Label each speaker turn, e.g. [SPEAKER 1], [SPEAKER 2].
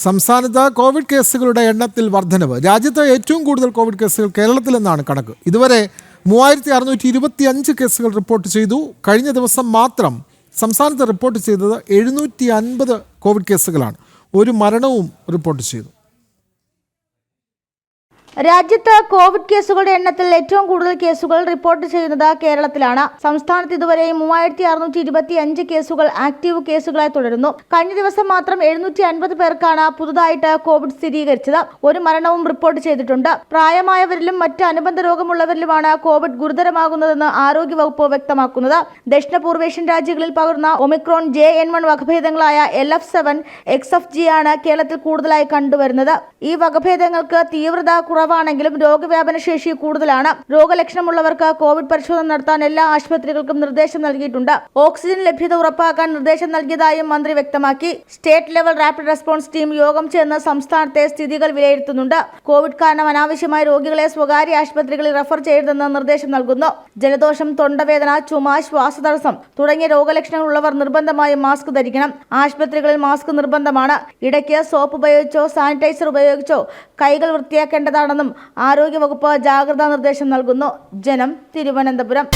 [SPEAKER 1] സംസ്ഥാനത്ത് കോവിഡ് കേസുകളുടെ എണ്ണത്തിൽ വർധനവ്. രാജ്യത്ത് ഏറ്റവും കൂടുതൽ കോവിഡ് കേസുകൾ കേരളത്തിലെന്നാണ് കണക്ക്. ഇതുവരെ മൂവായിരത്തി അറുന്നൂറ്റി ഇരുപത്തി അഞ്ച് കേസുകൾ റിപ്പോർട്ട് ചെയ്തു. കഴിഞ്ഞ ദിവസം മാത്രം സംസ്ഥാനത്ത് റിപ്പോർട്ട് ചെയ്തത് എഴുന്നൂറ്റി അൻപത് കോവിഡ് കേസുകളാണ്. ഒരു മരണവും റിപ്പോർട്ട് ചെയ്തു.
[SPEAKER 2] രാജ്യത്ത് കോവിഡ് കേസുകളുടെ എണ്ണത്തിൽ ഏറ്റവും കൂടുതൽ കേസുകൾ റിപ്പോർട്ട് ചെയ്യുന്നത് കേരളത്തിലാണ്. സംസ്ഥാനത്ത് ഇതുവരെ മൂവായിരത്തി അറുന്നൂറ്റി ഇരുപത്തി അഞ്ച് കേസുകൾ ആക്റ്റീവ് കേസുകളായി തുടരുന്നു. കഴിഞ്ഞ ദിവസം മാത്രം എഴുന്നൂറ്റി അൻപത് പേർക്കാണ് പുതുതായിട്ട് കോവിഡ് സ്ഥിരീകരിച്ചത്. ഒരു മരണവും റിപ്പോർട്ട് ചെയ്തിട്ടുണ്ട്. പ്രായമായവരിലും മറ്റ് അനുബന്ധ രോഗമുള്ളവരിലുമാണ് കോവിഡ് ഗുരുതരമാകുന്നതെന്ന് ആരോഗ്യവകുപ്പ് വ്യക്തമാക്കുന്നത്. ദക്ഷിണപൂർവേഷ്യൻ രാജ്യങ്ങളിൽ പകർന്ന Omicron J N one വകഭേദങ്ങളായ L F seven X F G ആണ് കേരളത്തിൽ കൂടുതലായി കണ്ടുവരുന്നത്. ഈ വകഭേദങ്ങൾക്ക് തീവ്രത കുറവാണെങ്കിലും രോഗവ്യാപന ശേഷി കൂടുതലാണ്. രോഗലക്ഷണമുള്ളവർക്ക് കോവിഡ് പരിശോധന നടത്താൻ എല്ലാ ആശുപത്രികൾക്കും നിർദ്ദേശം നൽകിയിട്ടുണ്ട്. ഓക്സിജൻ ലഭ്യത ഉറപ്പാക്കാൻ നിർദ്ദേശം നൽകിയതായും മന്ത്രി വ്യക്തമാക്കി. State level rapid response team യോഗം ചേർന്ന് സംസ്ഥാനത്തെ സ്ഥിതികൾ വിലയിരുത്തുന്നുണ്ട്. കോവിഡ് കാരണം അനാവശ്യമായി രോഗികളെ സ്വകാര്യ ആശുപത്രികളിൽ റഫർ ചെയ്യരുതെന്ന് നിർദ്ദേശം നൽകുന്നു. ജലദോഷം തൊണ്ടവേദന ചുമ ശ്വാസതടസ്സം തുടങ്ങിയ രോഗലക്ഷണങ്ങൾ ഉള്ളവർ നിർബന്ധമായും മാസ്ക് ധരിക്കണം. ആശുപത്രികളിൽ മാസ്ക് നിർബന്ധമാണ്. ഇടയ്ക്ക് സോപ്പ് ഉപയോഗിച്ചോ സാനിറ്റൈസർ ഉപയോഗിച്ചോ കൈകൾ വൃത്തിയാക്കേണ്ടതാണെന്നും ആരോഗ്യവകുപ്പ് ജാഗ്രതാ നിർദ്ദേശം നൽകുന്നു. ജനം തിരുവനന്തപുരം.